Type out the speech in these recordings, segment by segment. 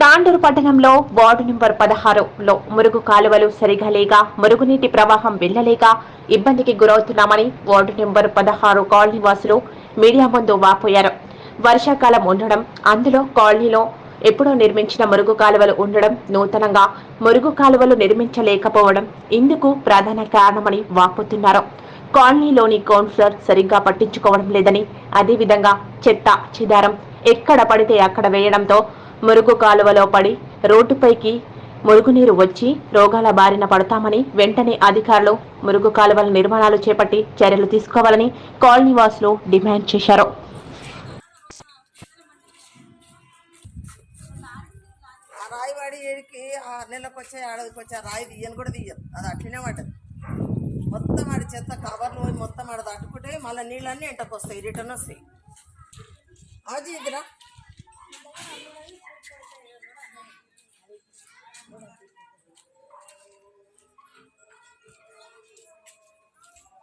తాండూరు పట్టణంలో ward number పదహారులో మురుగు కాలువలు సరిగా లేక మురుగునీటి ప్రవాహం వెళ్ళలేక ఇబ్బందికి గురవుతున్నామని వార్డు నెంబర్ పదహారు కాలనీ వాసులు మీడియా ముందు వాపోయారు. వర్షాకాలం ఉండడం అందులో కాలనీలో ఎప్పుడో నిర్మించిన మురుగు కాలువలు ఉండడం నూతనంగా మురుగు కాలువలు నిర్మించలేకపోవడం ఇందుకు ప్రధాన కారణమని వాపోతున్నారు. కాలనీలోని కౌన్సిలర్ సరిగ్గా పట్టించుకోవడం లేదని అదేవిధంగా చెత్త చిదారం ఎక్కడ పడితే అక్కడ వేయడంతో మురుగు కాలువలో పడి రోడ్డుపైకి మురుగునీరు వచ్చి రోగాల బారిన పడతామని వెంటనే అధికారులు మురుగు కాలువల నిర్మాణాలు చేపట్టి చర్యలు తీసుకోవాలని కాలనీవాసులు డిమాండ్ చేశారు. ఆ రాయి ఏడికి ఆరు నెలలకు వచ్చే ఏడాదికి వచ్చే రాయి తీయని కూడా తీయదు. అది అట్లనే పడ్డది. మొత్తం ఆడి చెత్త కవర్లు పోయి మొత్తం ఆడ దాటుకుంటే మళ్ళీ నీళ్ళన్నీ ఎంటకు వస్తాయి రిటర్న్ వస్తాయి. అది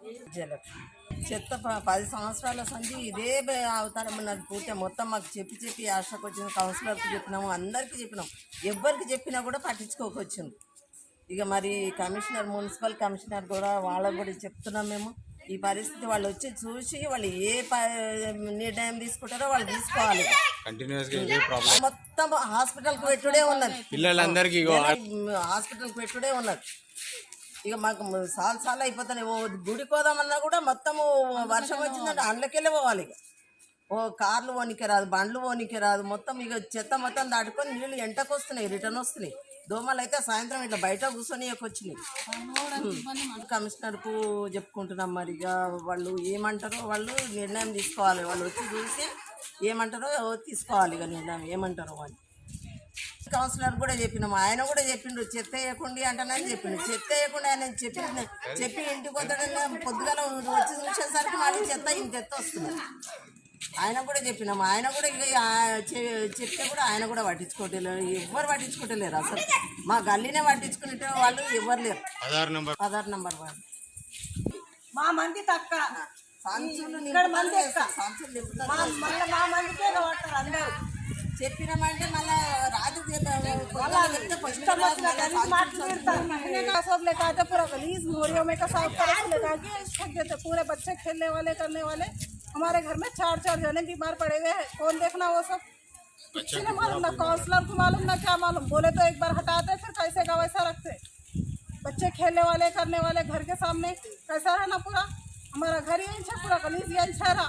ఇదిరా జలక్ష్మి చెత్త పది సంవత్సరాల సంధి ఇదే అవతారం ఉన్నది పూర్తి మొత్తం మాకు చెప్పి చెప్పి ఆశకు వచ్చిన కౌన్సిలర్కి చెప్పినాము అందరికీ చెప్పినాం ఎవ్వరికి చెప్పినా కూడా పట్టించుకోకొచ్చింది ఇక మరి కమిషనర్ మున్సిపల్ కమిషనర్ కూడా వాళ్ళకు కూడా చెప్తున్నాం మేము. ఈ పరిస్థితి వాళ్ళు వచ్చి చూసి వాళ్ళు ఏ నిర్ణయం తీసుకుంటారో వాళ్ళు తీసుకోవాలి. మొత్తం హాస్పిటల్కి పెట్టుడే ఉన్నది పిల్లలందరికీ హాస్పిటల్కి పెట్టుడే ఉన్నది ఇక మాకు సాల్ సార్లు అయిపోతాయి ఓ గుడికి పోదామన్నా కూడా మొత్తము వర్షం వచ్చిందంటే అండ్లకెళ్ళి పోవాలి ఇక. ఓ కార్లు పోనీకి రాదు బండ్లు పోనీకి రాదు. మొత్తం ఇక చెత్త మొత్తం దాటుకొని నీళ్ళు ఎంటకు వస్తున్నాయి రిటర్న్ వస్తున్నాయి. దోమలు అయితే సాయంత్రం ఇట్లా బయట కూర్చొని వచ్చినాయి. కమిషనర్కు చెప్పుకుంటున్నాం మరి ఇక వాళ్ళు ఏమంటారో వాళ్ళు నిర్ణయం తీసుకోవాలి. వాళ్ళు వచ్చి చూసి ఏమంటారో తీసుకోవాలి ఇక నిర్ణయం. ఏమంటారో వాళ్ళు. కౌన్సిలర్ కూడా చెప్పినాము ఆయన కూడా చెప్పిండు చెత్త వేయకుండా అంటానని చెప్పిండు. చెత్త వేయకుండా ఆయన చెప్పి చెప్పి ఇంటికి వద్దడని పొద్దుగాల వచ్చి చూసేసరికి మళ్ళీ చెత్త ఇంత ఎత్త వస్తుంది. ఆయన కూడా చెప్పినాము ఆయన కూడా చెప్తే కూడా ఆయన కూడా పట్టించుకోవట్లేరు ఎవ్వరు పట్టించుకోవట్లేరు అసలు. మా గల్లీనే పట్టించుకునే వాళ్ళు ఎవ్వరు లేరు. ఆధార్ నెంబర్. ఆధార్ నంబర్ వాళ్ళు. మా మంది తక్క. సంచులు ఇక్కడ మంది. మా మందికే చెప్పినామంటే మళ్ళా पूरा बच्चे खेलने वाले करने वाले हमारे घर में चार चार जने बीमार पड़े हुए हैं कौन देखना वो सब किसी ने मालूम ना काउंसलर को मालूम ना क्या मालूम बोले तो एक बार हटाते फिर कैसे का वैसा रखते बच्चे खेलने वाले करने वाले घर के सामने कैसा रहना पूरा हमारा घर यही पूरा गलीज यही रहा